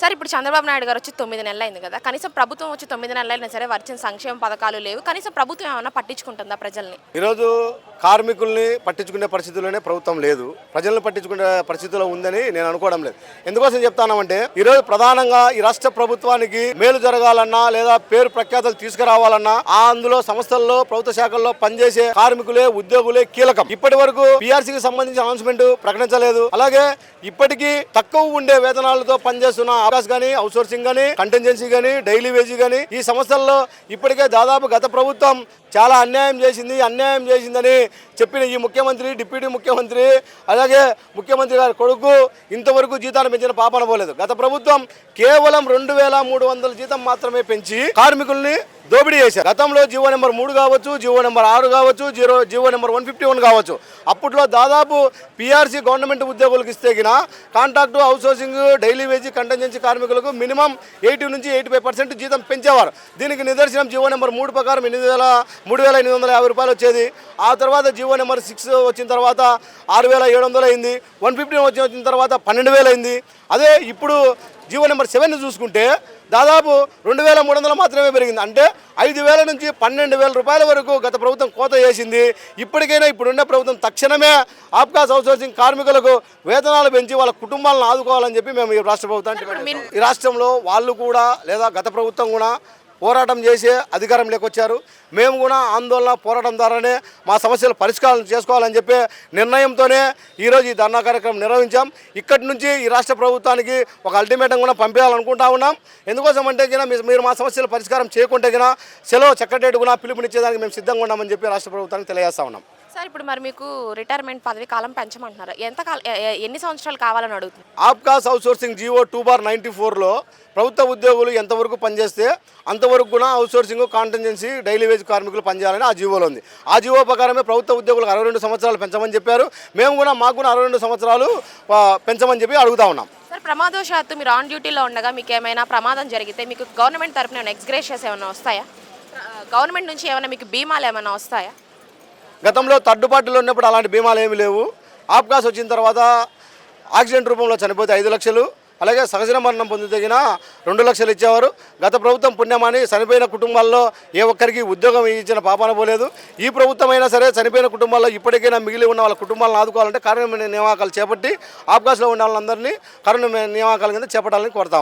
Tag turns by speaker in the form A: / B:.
A: Sir ఇప్పుడు చంద్రబాబు నాయుడు గారు వచ్చి తొమ్మిది నెలలు అయింది కదా. కనీసం ప్రభుత్వం వచ్చి తొమ్మిది నెలలు అయినా సరే వచ్చిన సంక్షేమ పథకాలు లేవు. కనీసం ప్రభుత్వం ఏమైనా పట్టించుకుంటుందా ప్రజల్ని?
B: ఈరోజు కార్మికుల్ని పట్టించుకునే పరిస్థితుల్లోనే ప్రభుత్వం లేదు. ప్రజలను పట్టించుకునే పరిస్థితిలో ఉందని నేను అనుకోవడం లేదు. ఎందుకోసం చెప్తానంటే ఈరోజు ప్రధానంగా ఈ రాష్ట్ర ప్రభుత్వానికి మేలు జరగాలన్నా లేదా పేరు ప్రఖ్యాతలు తీసుకురావాలన్నా ఆ అందులో సంస్థల్లో ప్రభుత్వ శాఖల్లో పనిచేసే కార్మికులే ఉద్యోగులే కీలకం. ఇప్పటి వరకు పిఆర్సీకి సంబంధించిన అనౌన్స్మెంట్ ప్రకటించలేదు. అలాగే ఇప్పటికీ తక్కువ ఉండే వేతనాలతో పనిచేస్తున్న ఆకాశ్ గానీ అవుట్సోర్సింగ్ గానీ కంటెంజెన్సీ గానీ డైలీ వేజీ గానీ ఈ సంస్థల్లో ఇప్పటికే దాదాపు గత ప్రభుత్వం చాలా అన్యాయం చేసింది అన్యాయం చేసిందని చెప్పిన ఈ ముఖ్యమంత్రి డిప్యూటీ ముఖ్యమంత్రి అలాగే ముఖ్యమంత్రి గారి కొడుకు ఇంతవరకు జీతాలు పెంచిన పాపన పోలేదు గత ప్రభుత్వం కేవలం రెండు వేల మూడు వందల జీతం మాత్రమే పెంచి కార్మికుల్ని దోపిడీ చేశారు. గతంలో జీవో నెంబర్ మూడు కావచ్చు జీవో నెంబర్ ఆరు కావచ్చు zero GO number one fifty one కావచ్చు. అప్పట్లో దాదాపు పీఆర్సీ గవర్నమెంట్ ఉద్యోగులకు ఇస్తే గిన contract outsourcing daily wage contingency కార్మికులకు మినిమం ఎయిటీ నుంచి ఎయిటీ ఫైవ్ పర్సెంట్ జీతం పెంచేవారు. దీనికి నిదర్శనం జీవో నెంబర్ మూడు ప్రకారం ఎనిమిది వేల మూడు వేల ఎనిమిది వందల యాభై రూపాయలు వచ్చేది. ఆ తర్వాత జీవో నెంబర్ సిక్స్ వచ్చిన తర్వాత ఆరు వేల ఏడు వందలు అయింది. వన్ ఫిఫ్టీ వచ్చిన వచ్చిన తర్వాత పన్నెండు వేలు అయింది. అదే ఇప్పుడు జీవో నెంబర్ సెవెన్ చూసుకుంటే దాదాపు రెండు వేల మూడు వందలు మాత్రమే పెరిగింది అంటే ఐదు వేల నుంచి పన్నెండు వేల రూపాయల వరకు గత ప్రభుత్వం కోత చేసింది ఇప్పటికైనా ఇప్పుడున్న ప్రభుత్వం తక్షణమే ఆప్కాస్ అవుట్సోర్సింగ్ కార్మికులకు వేతనాలు పెంచి వాళ్ళ కుటుంబాలను ఆదుకోవాలని చెప్పి మేము ఈ రాష్ట్ర చేస్తున్నాం. ఈ రాష్ట్రంలో వాళ్ళు కూడా లేదా గత ప్రభుత్వం కూడా పోరాటం చేసే అధికారం లేకొచ్చారు. మేము కూడా ఆందోళన పోరాటం ద్వారానే మా సమస్యలు పరిష్కారం చేసుకోవాలని చెప్పి నిర్ణయంతోనే ఈరోజు ఈ ధర్నా కార్యక్రమం నిర్వహించాం. ఇక్కడి నుంచి ఈ రాష్ట్ర ప్రభుత్వానికి ఒక అల్టిమేటం కూడా పంపించాలనుకుంటా ఉన్నాం. ఎందుకోసం అంటే గిన మీరు మా సమస్యలు పరిష్కారం చేయకుంటే గిన సెలవు సెక్రటరీ కూడా పిలుపునిచ్చేదానికి మేము సిద్ధంగా ఉన్నామని చెప్పి రాష్ట్ర ప్రభుత్వానికి తెలియజేస్తా ఉన్నాం.
A: సార్ ఇప్పుడు మరి మీకు రిటైర్మెంట్ పదవి కాలం పెంచమంటున్నారు. ఎంత కాలం ఎన్ని సంవత్సరాలు కావాలని అడుగుతుంది
B: APCOS outsourcing G O two bar ninety ఫోర్లో ప్రభుత్వ ఉద్యోగులు ఎంతవరకు పనిచేస్తే అంతవరకు కూడా అవుట్సోర్సింగ్ కాంటెంజెన్సీ డైలీ వేజ్ కార్మికులు పనిచేయాలని ఆ జీవోలో ఉంది. ఆ జీవో ప్రకారమే ప్రభుత్వ ఉద్యోగులకు అరవై రెండు సంవత్సరాలు పెంచమని చెప్పారు. మేము కూడా మాకు కూడా అరవై రెండు సంవత్సరాలు పెంచమని చెప్పి అడుగుతా ఉన్నాం.
A: సార్ ప్రమాదవశాత్తు మీరు ఆన్ డ్యూటీలో ఉండగా మీకు ఏమైనా ప్రమాదం జరిగితే మీకు గవర్నమెంట్ తరపున ఏమైనా ఎక్స్గ్రేషియస్ ఏమైనా వస్తాయా? గవర్నమెంట్ నుంచి ఏమైనా మీకు బీమాలు ఏమైనా వస్తాయా?
B: గతంలో తడ్డుబాటులో ఉన్నప్పుడు అలాంటి బీమాలు ఏమీ లేవు. ఆప్కాస్ వచ్చిన తర్వాత యాక్సిడెంట్ రూపంలో చనిపోతే ఐదు లక్షలు అలాగే సహజ మరణం పొందితగిన రెండు లక్షలు ఇచ్చేవారు. గత ప్రభుత్వం పుణ్యమని చనిపోయిన కుటుంబాల్లో ఏ ఒక్కరికి ఉద్యోగం ఇచ్చిన పాపాన పోలేదు. ఈ ప్రభుత్వం అయినా సరే చనిపోయిన కుటుంబాల్లో ఇప్పటికైనా మిగిలి ఉన్న వాళ్ళ కుటుంబాలను ఆదుకోవాలంటే కరుణ నియామకాలు చేపట్టి ఆప్కాస్లో ఉన్న వాళ్ళందరినీ కరుణ నియామకాల కింద చేపట్టాలని కోరుతా